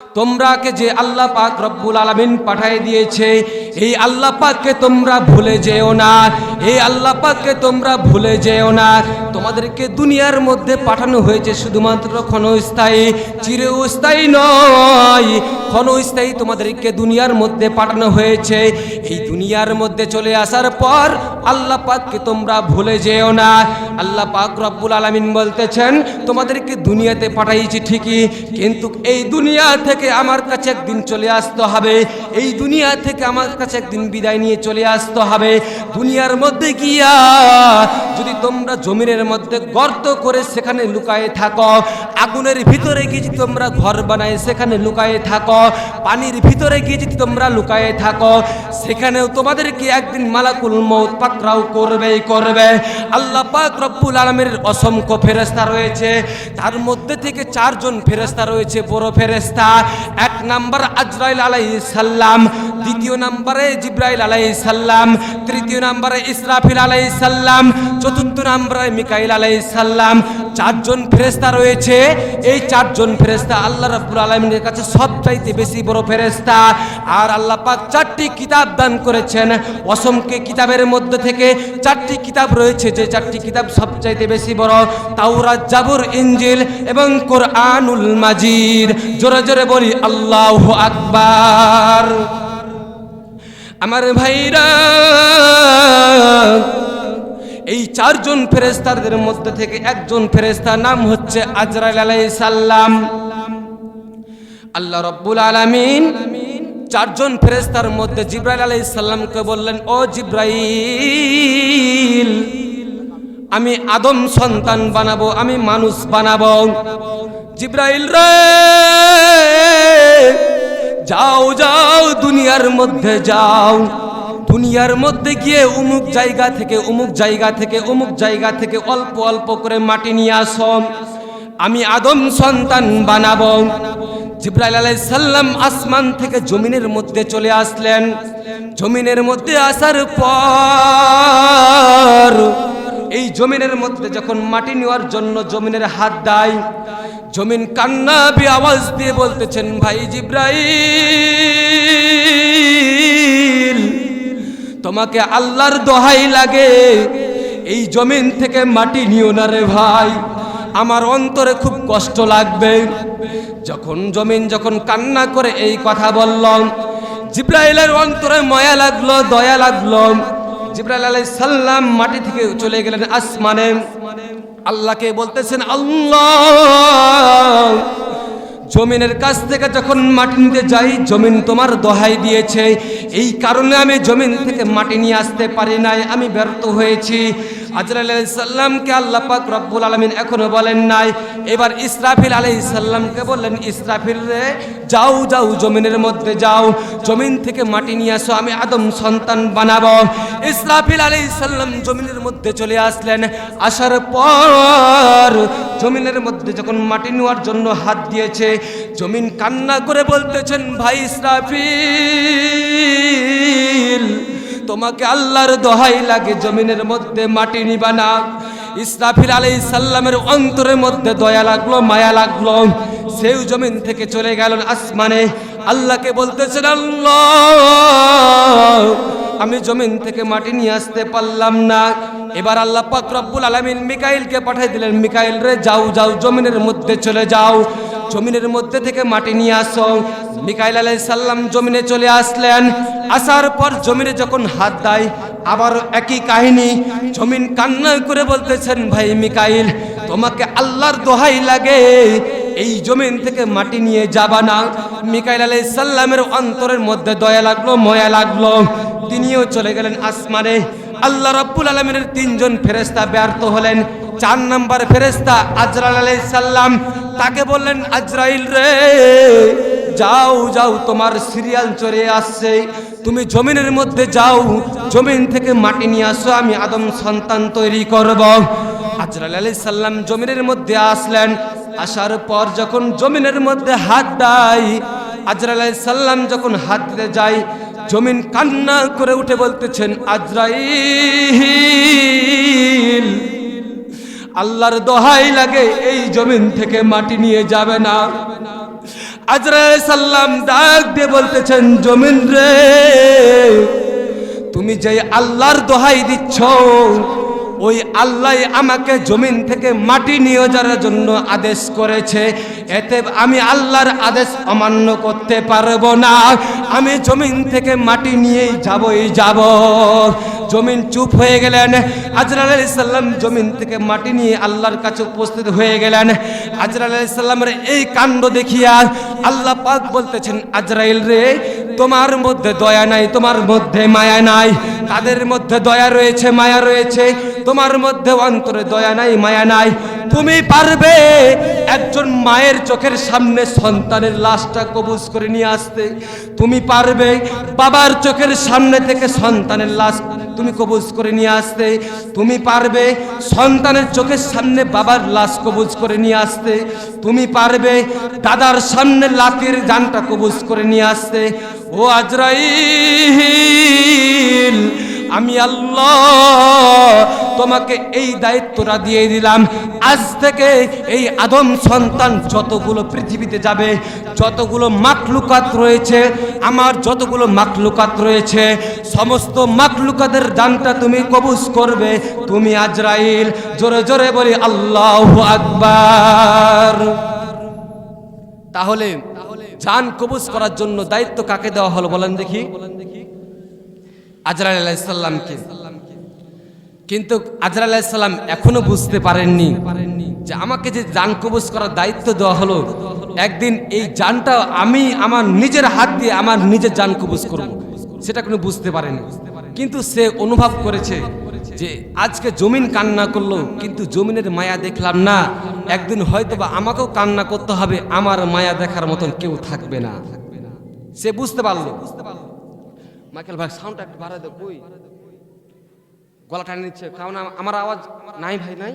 তোমরাকে যে আল্লাহ পাক রব্বুল আলামিন পাঠিয়ে দিয়েছে, এই আল্লাহ পাককে তোমরা ভুলে যেও না, এই আল্লাহ পাককে তোমরা ভুলে যেও না। তোমাদেরকে দুনিয়ার মধ্যে পাঠানো হয়েছে শুধুমাত্র ক্ষণস্থায়ী, চিরস্থায়ী নয়, ক্ষণস্থায়ী তোমাদেরকে দুনিয়ার মধ্যে পাঠানো হয়েছে। এই দুনিয়ার মধ্যে চলে আসার পর আল্লাহ পাককে তোমরা ভুলে যেও না। আল্লাহ পাক রব্বুল আলামিন বলতেছেন, তোমাদেরকে দুনিয়াতে পাঠাইছি ঠিকই, কিন্তু এই দুনিয়া থেকে আমার কাছে একদিন চলে আসতে হবে। এই দুনিয়া থেকে আমার কাছে একদিন বিদায় নিয়ে চলে আসতে হবে। দুনিয়ার মধ্যে গিয়া যদি তোমরা জমিনের মধ্যে গর্ত করে সেখানে লুকায়ে থাকো, আগুনের ভিতরে গিয়ে যদি তোমরা ঘর বানায় সেখানে লুকায়ে থাকো, পানির ভিতরে গিয়ে যদি তোমরা লুকায়ে থাকো, সেখানেও তোমাদেরকে একদিন মালাকুল মৌত পাকরাও করবেই করবে। আল্লাহ পাক রব্বুল আলমের অসংখ্য ফেরেস্তা রয়েছে। তার মধ্যে থেকে চারজন ফেরেস্তা রয়েছে, বড় ফেরেস্তা এক নাম্বার আজরাইল আলাই সাল্লাম দ্বিতীয় নাম্বারে জিব্রাইল আলাই সাল্লাম তৃতীয় নাম্বারে ইসরাফিল আলাই সাল্লাম চতুর্থ নাম্বারে মিকাইল আলাই সাল্লাম চারজন ফেরেস্তা রয়েছে। এই চারজন ফেরেস্তা আল্লাহ রাব্বুল আলামিনের কাছে সবচাইতে বেশি বড় ফেরেস্তা আর আল্লাহ পাক চারটি কিতাব দান করেছেন। অসমকে কিতাবের মধ্যে থেকে চারটি কিতাব রয়েছে, যে চারটি কিতাব সবচাইতে বেশি বড় তাওরাত, জাবুর ইঞ্জিল এবং কোরআনুল মাজিদ। জোরে জোরে বলি, আল্লাহ আকবার। আমার ভাইরা, এই চারজন ফেরেস্তাদের মধ্যে থেকে একজন ফেরেস্তার নাম হচ্ছে আজরাইল আলাইহিস আল্লাহ রব্বুল আলামিন চারজন ফেরেস্তার মধ্যে জিব্রাইল আলাইহিস সালামকে বললেন, ও জিব্রাইল, আমি আদম সন্তান বানাবো, আমি মানুষ বানাবো। জিব্রাইল রে, যাও যাও, দুনিয়ার মধ্যে যাও। দুনিয়ার মধ্যে গিয়ে উমুক জায়গা থেকে, উমুক জায়গা থেকে, উমুক জায়গা থেকে অল্প অল্প করে মাটি নিয়ে আসম আমি আদম সন্তান বানাবো। জিব্রাইল আলাইহিস সাল্লাম আসমান থেকে জমিনের মধ্যে চলে আসলেন। জমিনের মধ্যে আসার পর এই জমিনের মধ্যে যখন মাটি নেওয়ার জন্য জমিনের হাত দেয়, জমিন কান্না বি আওয়াজ দিয়ে বলতেছেন, ভাই জিব্রাইল, তোমাকে আল্লাহর দোহাই লাগে। এই জমিন থেকে মাটি নিও না রে ভাই। আমার অন্তরে খুব কষ্ট লাগবে। যখন জমিন যখন কান্না করে এই কথা বললাম, জিব্রাইলের অন্তরে ময়া লাগল, দয়া লাগল। জিব্রাইল আলাইহিস সালাম মাটি থেকে চলে গেলেন আসমানে। আল্লাহকে বলতেছেন, আল্লাহ, জমিনের কাছ থেকে যখন মাটি নিতে যাই, জমিন তোমার দোহাই দিয়েছে। এই কারণে আমি জমিন থেকে মাটি নিয়ে আসতে পারি নাই, আমি ব্যর্থ হয়েছি। আজরাইল আলাইহিস সাল্লামকে আল্লাহ পাক রব্বুল আলামিন এখনও বলেন নাই। এবার ইসরাফিল আলাইহিস সাল্লামকে বললেন, ইসরাফিল রে, যাও যাও, জমিনের মধ্যে যাও। জমিন থেকে মাটি নিয়ে আসো, আমি আদম সন্তান বানাবো। ইসরাফিল আলাইহিস সাল্লাম জমিনের মধ্যে চলে আসলেন। আসার পর জমিনের মধ্যে যখন মাটি নেওয়ার জন্য হাত দিয়েছে, জমিন কান্না করে বলতেছেন, ভাই ইসরাফিল তোমাকে আল্লাহর দোহাই লাগে, জমিনের মধ্যে মাটি নিবা না। ইসরাফিল আলাই সাল্লামের অন্তরের মধ্যে দয়া লাগল, মায়া লাগল। সেও জমিন থেকে চলে গেল আসমানে। আল্লাহকে বলতেছেন, আল্লাহ, আমি জমিন থেকে মাটি নিয়ে আসতে পারলাম না। এবার আল্লাহ পাক রব্বুল আলামিন মিকাইলকে পাঠিয়ে দিলেন, মিকাইল রে, যাও যাও, জমিনের মধ্যে চলে যাও। জমিনের মধ্যে থেকে মাটি নিয়ে আসো। মিকাইল আলাইহিস সাল্লাম জমিনে চলে আসলেন। আসার পর জমিনে যখন হাত দেয়, আবার একই কাহিনী, জমিন কান্না করে বলতেছেন, ভাই মিকাইল, তোমাকে আল্লাহর দোহাই লাগে, এই জমিন থেকে মাটি নিয়ে যাবা না। মিকাইল আলাইহিস সাল্লামের অন্তরের মধ্যে দয়া লাগল, ময়া লাগল। তিনিও চলে গেলেন আসমানে। আল্লাহ রাব্বুল আলামিনের তিনজন ফেরেস্তা ব্যর্থ হলেন। চার নম্বর ফেরেশতা আজরাইল আলাইহিস সালাম, তাকে বললেন, আজরাইল রে যাও যাও, তোমার সিরিয়াল চলে আসছে। তুমি জমিনের মধ্যে যাও, জমিন থেকে মাটি নিয়ে আসো, আমি আদম সন্তান তৈরি করব। আজরাইল আলাইহিস সাল্লাম জমিনের মধ্যে আসলেন, আসার পর যখন জমিনের মধ্যে হাত দেয়, আজরাইল আলাইহিস সালাম যখন হাত দিতে যায়, জমিন কান্না করে উঠে বলতেছেন, আজরাইল, আল্লাহর দোহাই লাগে, এই জমিন থেকে মাটি নিয়ে যাবে না। আজরাইল সাল্লাম ডাক দিয়ে বলতেছেন জমিন রে তুমি যে আল্লাহর দোহাই দিচ্ছ ওই আল্লাহ আমাকে জমিন থেকে মাটি নিয়ে যাওয়ার জন্য আদেশ করেছে। এতে আমি আল্লাহর আদেশ অমান্য করতে পারব না। আমি জমিন থেকে মাটি নিয়েই যাবই যাব। জমিন চুপ হয়ে গেলেন। আজরাল সাল্লাম জমিন থেকে মাটি নিয়ে আল্লাহর কাছে উপস্থিত হয়ে গেলেন। আজরাল আলাইহিস সাল্লামের এই কাণ্ড দেখিয়া আল্লাহ পাক বলতেছেন, আজরাইল রে তোমার মধ্যে দয়া নাই, তোমার মধ্যে মায়া নাই। তাদের মধ্যে দয়া রয়েছে, মায়া রয়েছে। তোমার মধ্যে অন্তরে দয়া নাই, মায়া নাই। তুমি পারবে একজন মায়ের চোখের সামনে সন্তানের লাশটা কবুজ করে নিয়ে আসতে। তুমি পারবে বাবার চোখের সামনে থেকে সন্তানের লাশ তুমি কবুজ করে নিয়ে আসতে, তুমি পারবে সন্তানের চোখের সামনে বাবার লাশ কবুজ করে নিয়ে আসতে, তুমি পারবে দাদার সামনে লাতির জানটা কবুজ করে নিয়ে আসতে। ও আজরাইল আমি আল্লাহ তোমাকে এই দায়িত্বটা দিয়ে দিলাম। আজ থেকে এই আদম সন্তান যতগুলো পৃথিবীতে যাবে, যতগুলো মাকলুকাত রয়েছে, আমার যতগুলো মাকলুকাত রয়েছে, সমস্ত মাকলুকাতের দানটা তুমি কবুজ করবে। তুমি আজরাইল, জোরে জোরে বলি আল্লাহ আকবার। তাহলে জান কবুজ করার জন্য দায়িত্ব কাকে দেওয়া হলো বলেন দেখি। আজরাইল আলাইসাল্লামকে কিন্তু আজরা আলাইসাল্লাম এখনও বুঝতে পারেননি যে আমাকে যে জান কবজ করার দায়িত্ব দেওয়া হলো, একদিন এই যানটা আমি আমার নিজের হাত দিয়ে আমার নিজের জান কবজ করব। সেটা কোনো বুঝতে পারেনি। কিন্তু সে অনুভব করেছে যে আজকে জমিন কান্না করল, কিন্তু জমিনের মায়া দেখলাম না। একদিন হয়তো বা আমাকেও কান্না করতে হবে, আমার মায়া দেখার মতন কেউ থাকবে না। সে বুঝতে পারল। মাইকেল ভাই সাউন্ডটা একটু বাড়াই দাও, কই? গলা টানে নিচ্ছে, কারণ আমার আওয়াজ নাই ভাই, নাই?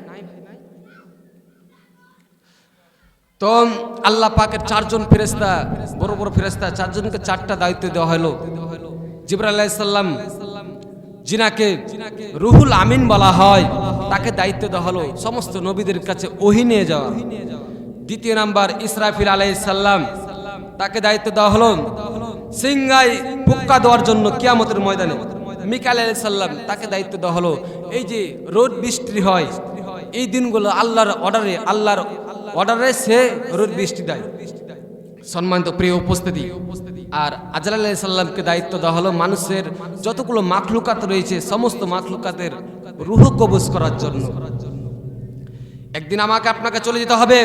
তো আল্লাহ পাকের চারজন ফেরেস্তা বড় বড় ফেরেস্তা চারজনকে চারটা দায়িত্ব দেওয়া হলো। জিবরা আলাইসাল্লাম জিনাকে রুহুল আমিন বলা হয়, তাকে দায়িত্ব দেওয়া হলো। সমস্ত নবীদের কাছে ওহি নিয়ে যাওয়া। দ্বিতীয় নাম্বার, ইসরাফিল আলাইসাল্লাম তাকে দায়িত্ব দেওয়া হলো। সিংগাই পুক্কা দেওয়ার জন্য কিয়ামতের ময়দানে মিকাল আলাইসাল্লাম তাকে দায়িত্ব দেওয়া হলো, এই যে রোদ বৃষ্টি হয়, এই দিনগুলো আল্লাহর অর্ডারে আল্লাহর অর্ডারে সে রোদ বৃষ্টি দেয়। সম্মানিত প্রিয় উপস্থিতি, আর আজরাল আলাইহিস সাল্লামকে দায়িত্ব দেওয়া হলো মানুষের যতগুলো মাখলুকাত রয়েছে, সমস্ত মাখলুকাতের রুহ কবজ করার জন্য। একদিন আমাকে আপনাকে চলে যেতে হবে।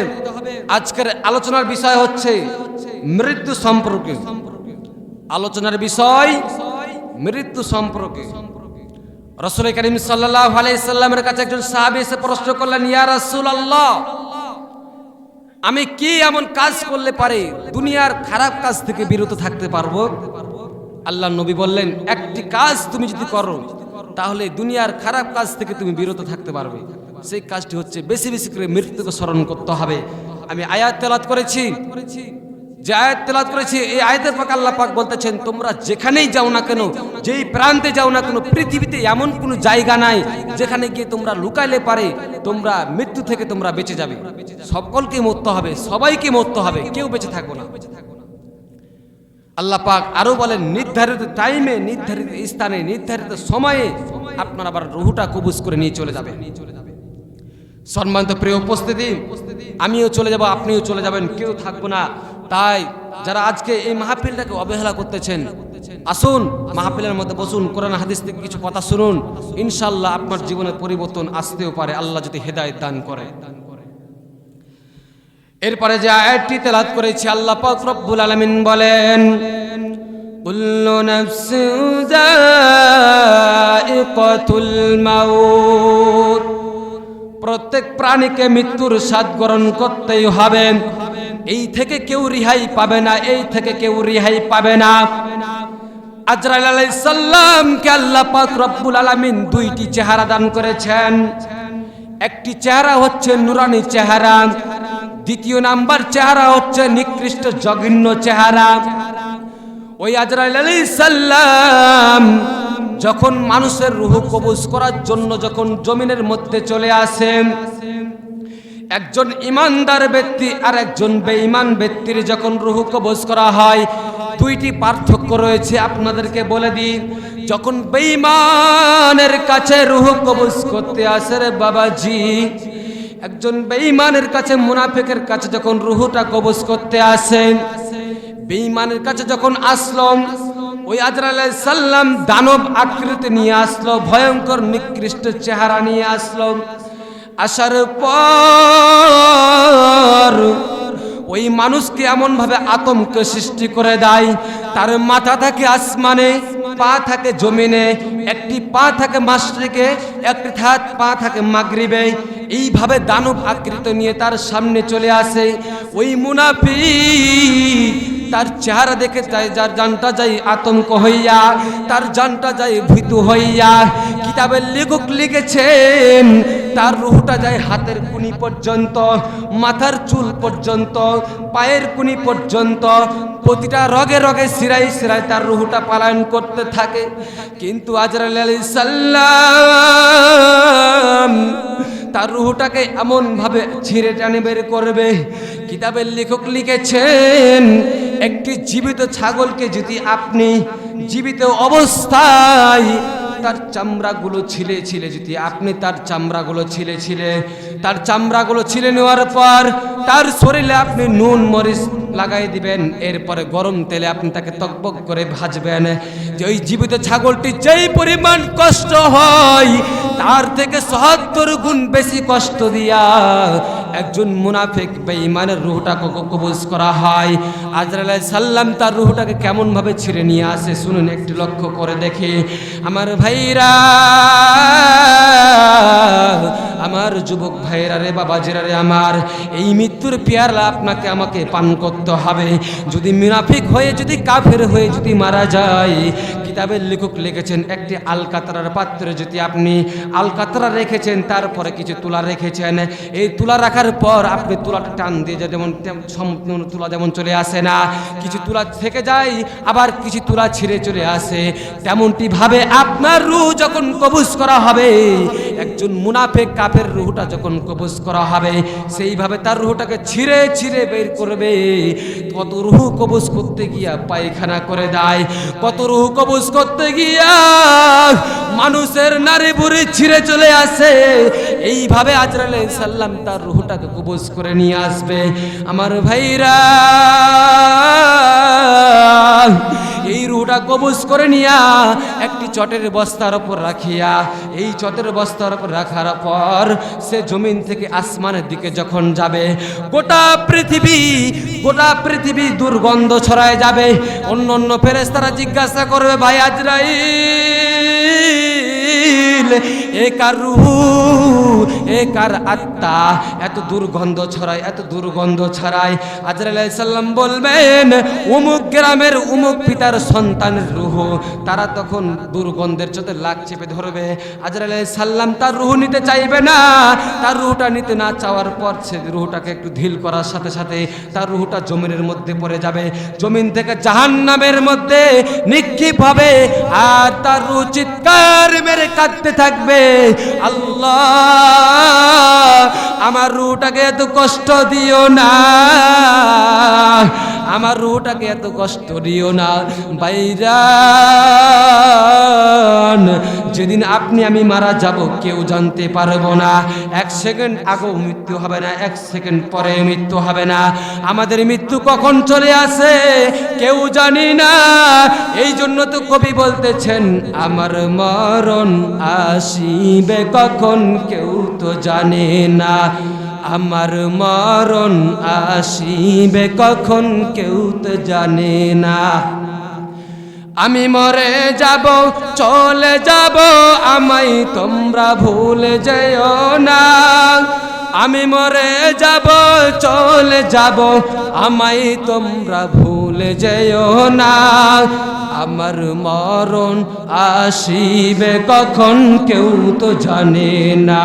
আজকের আলোচনার বিষয় হচ্ছে মৃত্যু সম্পর্কে। আলোচনার বিষয় মৃত্যু সম্পর্কে। রসুল করিম সাল্লাহ আলাইসাল্লামের কাছে একজন সাহাবি এসে প্রশ্ন করলেন, ইয়া রাসূল আল্লাহ আমি কি এমন কাজ করলে পারে দুনিয়ার খারাপ কাজ থেকে বিরত থাকতে পারব? আল্লাহ নবী বললেন, একটি কাজ তুমি যদি করো, তাহলে দুনিয়ার খারাপ কাজ থেকে তুমি বিরত থাকতে পারবে। সেই কাজটি হচ্ছে বেশি বেশি করে মৃত্যুকে স্মরণ করতে হবে। আমি আয়াত তেলাত করেছি। যে আয়াত তেলাত করেছি, এই আয়াতের পাক আল্লাহ পাক বলতেছেন, তোমরা যেখানেই যাও না কেন, যেই প্রান্তে যাও না কেন, পৃথিবীতে এমন কোনো জায়গা নাই যেখানে গিয়ে তোমরা লুকাইলে পারে, তোমরা মৃত্যু থেকে তোমরা বেঁচে যাবে। সকলকে মরতে হবে, সবাইকে মরতে হবে, কেউ বেঁচে থাকব না। আল্লাহ পাক আরও বলেন, নির্ধারিত টাইমে নির্ধারিত স্থানে, নির্ধারিত সময়ে আপনার আবার রুহুটা কবুজ করে নিয়ে চলে যাবেন সম্মানিত প্রিয় উপস্থিতি, আমিও চলে যাব, আপনিও চলে যাবেন, কেউ থাকব না। তাই যারা আজকে এই মাহফিলটাকে অবহেলা করতেছেন, আসুন মাহফিলের মধ্যে বসুন, কোরআন হাদিস থেকে কিছু কথা শুনুন ইনশাল্লাহ আপনার জীবনের পরিবর্তন আসতেও পারে, আল্লাহ যদি হেদায়ত দান করে। এরপরে যে আয়াতটি তেলাত করেছি, আল্লাহ পাক রব্বুল আলামিন বলেন, কুল্লু নাফসিন যায়িকাতুল মাউত। প্রত্যেক প্রাণীকে মৃত্যুর স্বাদ গ্রহণ করতেই হবে। এই থেকে কেউ রিহাই পাবে না, এই থেকে কেউ রিহাই পাবে না। আজরাইল আলাইহিস সালামকে আল্লাহ পাক রব্বুল আলামিন দুইটি চেহারা দান করেছেন। একটি চেহারা হচ্ছে নুরানি চেহারা, দ্বিতীয় নাম্বার চেহারা হচ্ছে নিকৃষ্ট জঘন্য চেহারা। ওই আজরাইল আলাইহিস সালাম যখন মানুষের রুহ কবজ করার জন্য যখন জমিনের মধ্যে চলে আসেন একজন ইমানদার ব্যক্তি আর একজন বেঈমান ব্যক্তির যখন রুহু কবজ করা হয়, দুইটি পার্থক্য রয়েছে আপনাদেরকে বলে দিই। যখন বেঈমানের কাছে রুহু কবজ করতে আসে রে বাবাজি, একজন বেঈমানের কাছে মুনাফিকের কাছে যখন রুহুটা কবজ করতে আসেন বেঈমানের কাছে যখন আসলাম ওই আজরা সাল্লাম দানব আকৃতি নিয়ে আসলো, ভয়ঙ্কর নিকৃষ্ট চেহারা নিয়ে আসলো। আসার পর ওই মানুষকে এমন ভাবে আতঙ্ক সৃষ্টি করে দেয়। তার মাথা থাকে আসমানে, পা থাকে জমিনে, একটি পা থাকে মাসরিকে একটি হাত পা থাকে মাগরিবে। এইভাবে দানব আকৃত নিয়ে তার সামনে চলে আসে। ওই মুনাফি তার চেহারা দেখে যায় যার জানটা যায় আতঙ্ক হইয়া, তার জানটা যায় ভীতু হইয়া। কিতাবের লেখক লিখেছেন তার রুহটা যায় হাতের কুনি পর্যন্ত, মাথার চুল পর্যন্ত, পায়ের কুনি পর্যন্ত, প্রতিটা রগে রগে সিরাই সিরাই তার রুহুটা পালায়ন করতে থাকে। কিন্তু আজরাল আলী সাল্লাম তার রুহটাকে এমন ভাবে ছিঁড়ে টানে বের করবে, কিতাবের লেখক লিখেছেন, একটি জীবিত ছাগলকে যদি আপনি জীবিত অবস্থায় তার চামড়াগুলো ছিলে ছিলে যদি আপনি তার চামড়াগুলো ছিলে ছিলে, তার চামড়াগুলো ছিলে নেওয়ার পর তার শরীরে আপনি নুন, মরিচ লাগাই দিবেন, এরপরে গরম তেলে আপনি তাকে তকবক করে ভাজবেন। যে ওই জীবিত ছাগলটি যেই পরিমাণ কষ্ট হয়, তার থেকে সহাত্তর গুণ বেশি কষ্ট দিয়া একজন মুনাফেক বেঈমানের রুহটা কবজ করা হয়। আজরাল সাল্লাম তার রুহটাকে কেমনভাবে ছিঁড়ে নিয়ে আসে? শুনুন, একটু লক্ষ্য করে দেখে। আমার ভাইরা আমার যুবক ভাইরা রে বাবাজিরা রে, আমার, এই মৃত্যুর পেয়ারলা আপনাকে আমাকে পান করতে হবে। যদি মিনাফিক হয়ে, যদি কাফের হয়ে, যদি মারা যায়, কিতাবের লেখক লিখেছেন, একটি আলকাতরার পাত্রে যদি আপনি আলকাতরা রেখেছেন, তারপরে কিছু তুলা রেখেছেন, এই তুলা রাখার পর আপনি তুলাটা টান দিয়ে যেমন তুলা যেমন চলে আসে না, কিছু তুলা থেকে যায়, আবার কিছু তুলা ছিঁড়ে চলে আসে। তেমনটি ভাবে আপনার রু যখন কবুজ করা হবে, একজন মুনাফেক কাপের রুহটা যখন কবুজ করা হবে, সেইভাবে তার রুহটাকে ছিঁড়ে ছিঁড়ে বের করবে। কত রুহু কবুজ করতে গিয়া পায়খানা করে দেয়, কত রুহু কবুজ করতে গিয়া মানুষের নারী বুড়ি ছিঁড়ে চলে আসে। এইভাবে আজরাল সাল্লাম তার রুহটাকে কবুজ করে নিয়ে আসবে। আমার ভাইরা এই রুহটা কবুজ করে নিয়া একটি চটের বস্তার ওপর রাখিয়া, এই চটের বস্তার ওপর রাখার পর সে জমিন থেকে আসমানের দিকে যখন যাবে, গোটা পৃথিবী গোটা পৃথিবী দুর্গন্ধ ছড়ায় যাবে। অন্য অন্য ফেরেস্তারা জিজ্ঞাসা করবে, ভাই আজরাইল এ কার রুহু, এ কার আত্মা? এত দুর্গন্ধ ছড়ায়, এত দুর্গন্ধ ছড়ায়। আজরাইল সাল্লাম বলবেন উমুক গ্রামের উমুক পিতার সন্তানের রুহ, তারা তখন দুর্গন্ধের চোতে লাগ চেপে ধরবে। আজরাইল সাল্লাম তার রুহ নিতে চাইবে না। তার রুহটা নিতে না চাওয়ার পর সে রুহটাকে একটু ঢিল করার সাথে সাথে তার রুহটা জমিনের মধ্যে পড়ে যাবে। জমিন থেকে জাহান্নামের মধ্যে নিক্ষেপ হবে, আর তার রুহ চিৎকার মেরে কাঁদতে থাকবে। আল্লাহ আমার রুটাকে এত কষ্ট দিও না। আমার এত কষ্ট দিও না। বাইরান যেদিন আপনি আমি মারা যাব, কেউ জানতে পারব না। এক সেকেন্ড আগেও মৃত্যু হবে না, এক সেকেন্ড পরে মৃত্যু হবে না। আমাদের মৃত্যু কখন চলে আসে, কেউ জানি না। এই জন্য তো কবি বলতেছেন, আমার মরণ আসিবে কখন, কেউ তো জানে না। আমার মরণ আসিবে কখন কেউ তো জানে না। আমি মরে যাব, চলে যাব, আমায় তোমরা ভুলে যেও না। আমি মরে যাব, চলে যাব, আমায় তোমরা ভুলে যেও না। আমার মরণ আসিবে কখন কেউ তো জানে না।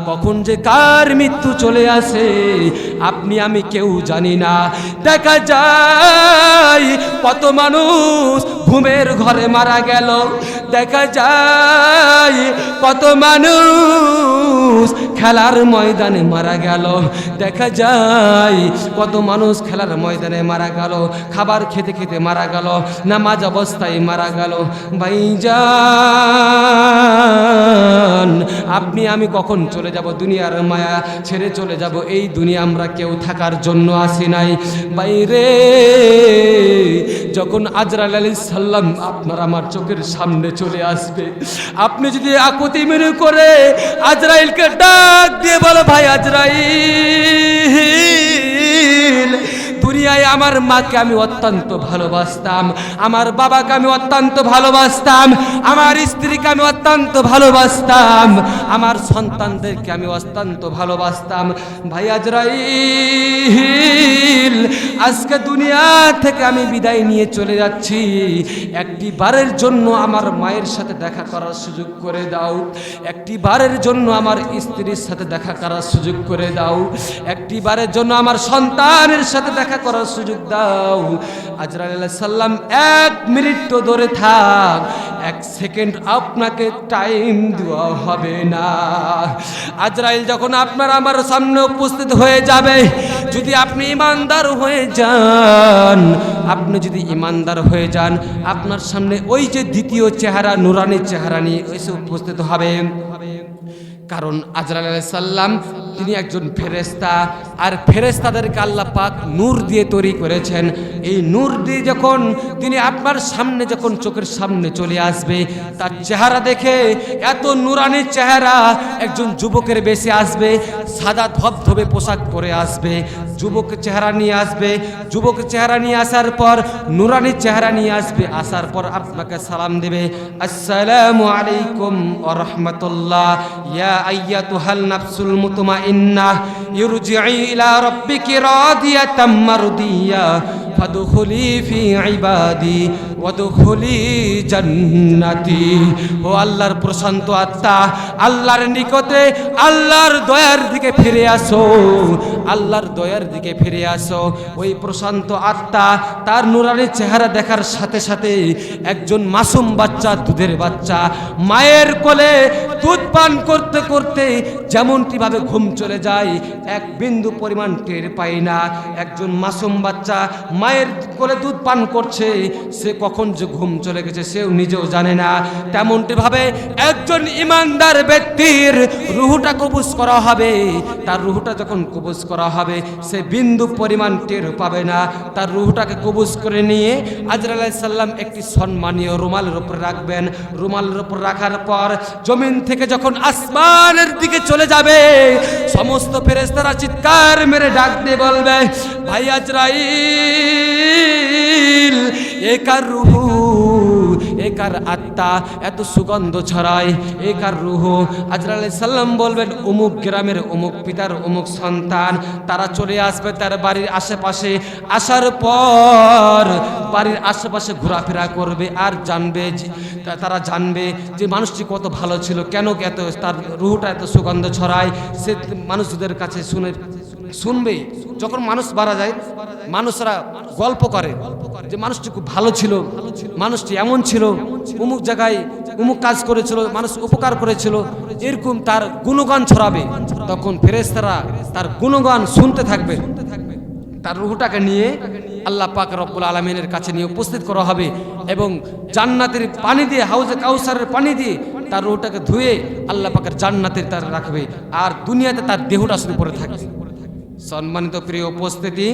কখন যে কার মৃত্যু চলে আসে, আপনি, আমি কেউ জানি না। দেখা যায় কত মানুষ ঘুমের ঘরে মারা গেল। দেখা যায় কত মানুষ খেলার ময়দানে মারা গেল। দেখা যায় কত মানুষ খেলার ময়দানে মারা গেল। খাবার খেতে খেতে মারা গেল। নামাজ অবস্থায় মারা গেল। ভাইজান, আপনি, আমি কখন চলে যাব দুনিয়ার মায়া, ছেড়ে চলে যাব এই দুনিয়া আমরা কেউ থাকার জন্য আসি নাই। বাইরে যখন আজরাল আলী সাল্লাম আপনার আমার চোখের সামনে চলে আসবে, আপনি যদি আকুতি মেরে করে আজরাইলকে ডাক দিয়ে বলো, ভাই আজরাইল, দুনিয়ায় আমার মাকে আমি অত্যন্ত ভালোবাসতাম, আমার বাবাকে আমি অত্যন্ত ভালোবাসতাম, আমার স্ত্রীকে আমি অত্যন্ত ভালোবাসতাম। আমার সন্তানদেরকে আমি অত্যন্ত ভালোবাসতাম। ভাই আজরাইল আজকে দুনিয়া থেকে আমি বিদায় নিয়ে চলে যাচ্ছি। একটি বারের জন্য আমার মায়ের সাথে দেখা করার সুযোগ করে দাও। একটি বারের জন্য আমার স্ত্রীর সাথে দেখা করার সুযোগ করে দাও। একটি বারের জন্য আমার সন্তানের সাথে দেখা করার সুযোগ দাও। আজরাইল সাল্লাম এক মিনিট তো ধরে থাক। এক সেকেন্ড আপনাকে টাইম দেওয়া হবে না। আজরাইল যখন আপনার আমার সামনে উপস্থিত হয়ে যাবে, যদি আপনি ইমানদার হয়ে যান, আপনি যদি ইমানদার হয়ে যান, আপনার সামনে ওই যে দ্বিতীয় চেহারা নুরানির চেহারা নিয়ে এসে উপস্থিত হবে। কারণ আজরাল সাল্লাম তিনি একজন ফেরেস্তা আর ফেরেস্তাদেরকে আল্লাহ পাক নূর দিয়ে তৈরি করেছেন। এই নূর দিয়ে যখন তিনি আপনার সামনে যখন চোখের সামনে চলে আসবে, তার চেহারা দেখে এত নুরানির চেহারা একজন যুবকের বেশি আসবে, সাদা ধবধবে পোশাক পরে আসবে। যুবক চেহারা নিয়ে আসবে। যুবক চেহারা নিয়ে আসার পর নুরানির চেহারা নিয়ে আসবে। আসার পর আপনাকে সালাম দেবে। আসসালামু আলাইকুম রহমতুল্লাহ। ইয়া ইয়া তুহাল নাফসুল মুতমাইন্নাহ। ইরজিই ইলা রাব্বিকি রাদিয়াতাম মারদিয়া। ফাদখুলি ফি ইবাদি ওয়াদখুলি জান্নাতি। ও আল্লাহর প্রশান্ত আত্মা, আল্লাহর নিকটে, আল্লাহর দয়ার দিকে ফিরে আসো। আল্লাহর দয়ার দিকে ফিরে আসো। ওই প্রশান্ত আত্মা, তার নুরানি চেহারা দেখার সাথে সাথে একজন মাসুম বাচ্চা, দুধের বাচ্চা, মায়ের কোলে দুধ পান করতে করতে যেমনটি ভাবে ঘুম চলে যায়, এক বিন্দু পরিমাণ টের পায় না। একজন মাসুম বাচ্চা মায়ের কোলে দুধ পান করছে, সে কখন যে ঘুম চলে গেছে সেও নিজেও জানে না। তেমনটি ভাবে একজন ইমানদার ব্যক্তির রুহুটা কবুজ করা হবে। তার রুহুটা যখন কবুজ করা হবে, সে বিন্দু পরিমাণ টের পাবে না। তার রুহুটাকে কবুজ করে নিয়ে আজরাল সাল্লাম একটি সম্মানীয় রুমালের উপর রাখবেন। রুমালের উপর রাখার পর জমিন থেকে যখন আসমানের দিকে চলে যাবে, সমস্ত ফেরেস্তারা চিৎকার মেরে ডাক দিয়ে বলবে, ভাই আজরাইল একার রুহু একার আত্মা, এত সুগন্ধ ছড়ায় একার রুহু। আজরাল সাল্লাম বলবেন, অমুক গ্রামের অমুক পিতার অমুক সন্তান, তারা চলে আসবে তার বাড়ির আশেপাশে। আসার পর বাড়ির আশেপাশে ঘোরাফেরা করবে আর জানবে তারা জানবে যে মানুষটি কত ভালো ছিল, কেন এত তার রুহুটা এত সুগন্ধ ছড়ায়। সে মানুষদের কাছে শুনে, শুনবে, যখন মানুষ মারা যায় মানুষরা গল্প করে যে মানুষটি খুব ভালো ছিল, মানুষটি এমন ছিল অমুক জায়গায় অমুক কাজ করেছিল, মানুষ উপকার করেছিল, এরকম তার গুণগান ছড়াবে। তখন ফেরেস্তারা তার গুণগান শুনতে থাকবে। তার রুহুটাকে নিয়ে আল্লাহ পাক রব্বুল আলমিনের কাছে নিয়ে উপস্থিত করা হবে এবং জান্নাতের পানি দিয়ে, হাউজে কাউসারের পানি দিয়ে তার রুহটাকে ধুয়ে আল্লাহ পাকের জান্নাতের তার রাখবে আর দুনিয়াতে তার দেহটা শুরু পড়ে থাকবে। সম্মানিত প্রিয় উপস্থিতি